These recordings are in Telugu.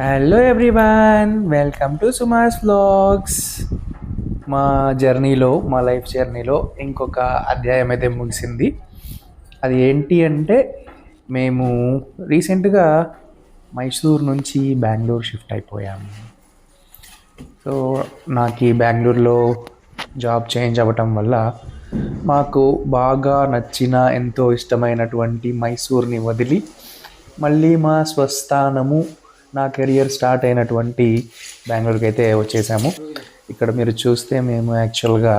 Hello everyone welcome to Suma's vlogs మా జర్నీలో మా లైఫ్ జర్నీలో ఇంకొక అధ్యాయం అయితే ముగిసింది. అది ఏంటి అంటే మేము రీసెంట్గా మైసూర్ నుంచి బెంగళూరు షిఫ్ట్ అయిపోయాము. సో నాకు ఈ బెంగళూరులో జాబ్ చేంజ్ అవ్వటం వల్ల మాకు బాగా నచ్చిన ఎంతో ఇష్టమైనటువంటి మైసూర్ని వదిలి మళ్ళీ మా స్వస్థానము నా కెరియర్ స్టార్ట్ అయినటువంటి బెంగళూరుకి అయితే వచ్చేసాము. ఇక్కడ మీరు చూస్తే మేము యాక్చువల్గా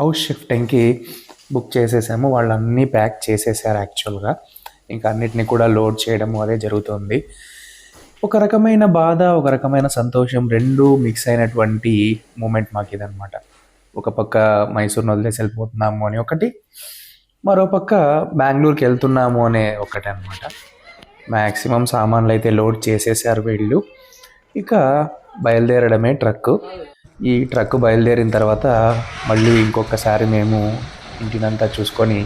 హౌస్ షిఫ్టింగ్కి బుక్ చేసేసాము. వాళ్ళు అన్నీ ప్యాక్ చేసేసారు యాక్చువల్గా. ఇంకా అన్నిటిని కూడా లోడ్ చేయడము అదే జరుగుతుంది. ఒక రకమైన బాధ ఒక రకమైన సంతోషం రెండు మిక్స్ అయినటువంటి మూమెంట్ మాకు ఇదనమాట ఒక పక్క మైసూర్ని వదిలేసి వెళ్ళిపోతున్నాము అని ఒకటి మరో పక్క బెంగళూరుకి వెళ్తున్నాము అనే ఒకటి అనమాట మ్యాక్సిమం సామాన్లు అయితే లోడ్ చేసేసారు వీళ్ళు. ఇక బయలుదేరడమే ట్రక్. ఈ ట్రక్ బయలుదేరిన తర్వాత మళ్ళీ ఇంకొకసారి మేము ఇంటినంతా చూసుకొని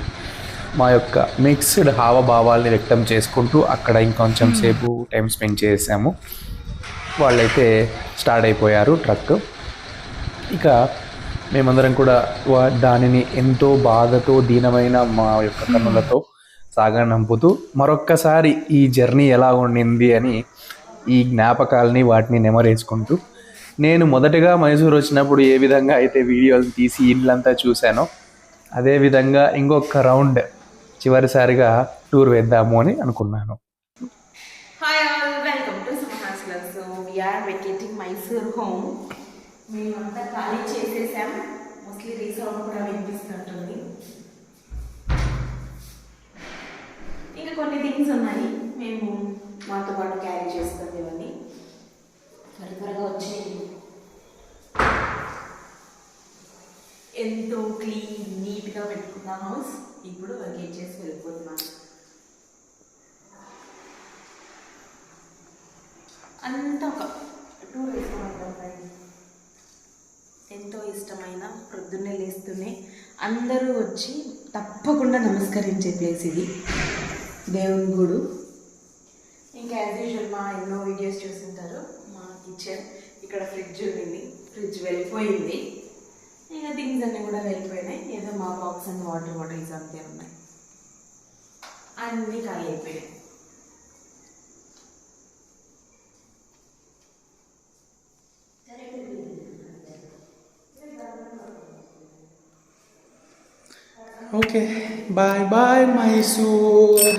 మా యొక్క మిక్స్డ్ హావభావాల్ని వ్యక్తం చేసుకుంటూ అక్కడ ఇంకొంచెం సేపు టైం స్పెండ్ చేసాము. వాళ్ళైతే స్టార్ట్ అయిపోయారు ట్రక్. ఇక మేమందరం కూడా దానిని ఎంతో బాధతో దీనమైన మా యొక్క కన్నులతో సాగనంపుతూ మరొక్కసారి ఈ జర్నీ ఎలా ఉండింది అని ఈ జ్ఞాపకాలని వాటిని నెమరేసుకుంటూ నేను మొదటగా మైసూర్ వచ్చినప్పుడు ఏ విధంగా అయితే వీడియోలు తీసి ఇల్లంతా చూశానో అదేవిధంగా ఇంకొక రౌండ్ చివరిసారిగా టూర్ వేద్దాము అని అనుకున్నాను. Hi all welcome to Suma's club so vacating Mysore home మేమంతా ఖాళీ చేసేసాం. మోస్ట్లీ రీసౌండ్ కూడా వినిపిస్తుంటుంది ఇంకా కొన్ని థింగ్స్ ఉన్నాయి. మేము మాతో పాటు క్యారీ చేస్తాం ఇవన్నీ త్వర త్వరగా వచ్చేది ఎంతో క్లీన్ నీట్గా పెట్టుకున్న హౌస్ ఇప్పుడు వెకేట్ చేసి వెళ్ళిపోతున్నాం. అంతా ఒక టూర్ వేసుకోమంటాం ఎంతో ఇష్టమైన ప్రొద్దున్నే లేస్తూనే అందరూ వచ్చి తప్పకుండా నమస్కరించే ప్లేస్ ఇది. దేవుని గుడు. ఇంకా యాజ్ యూజువల్ మా ఎన్నో వీడియోస్ చూస్తుంటారు మా కిచెన్ ఇక్కడ ఫ్రిడ్జ్ ఉండింది. ఫ్రిడ్జ్ వెళ్ళిపోయింది. ఇంకా థింగ్స్ అన్నీ కూడా వెళ్ళిపోయినాయి. ఏదో మా బాక్స్ అండ్ వాటర్ బాటిల్స్ అంతే ఉన్నాయి. అన్నీ ఖాళీ అయిపోయాయి ఓకే బాయ్ బాయ్ మైసూర్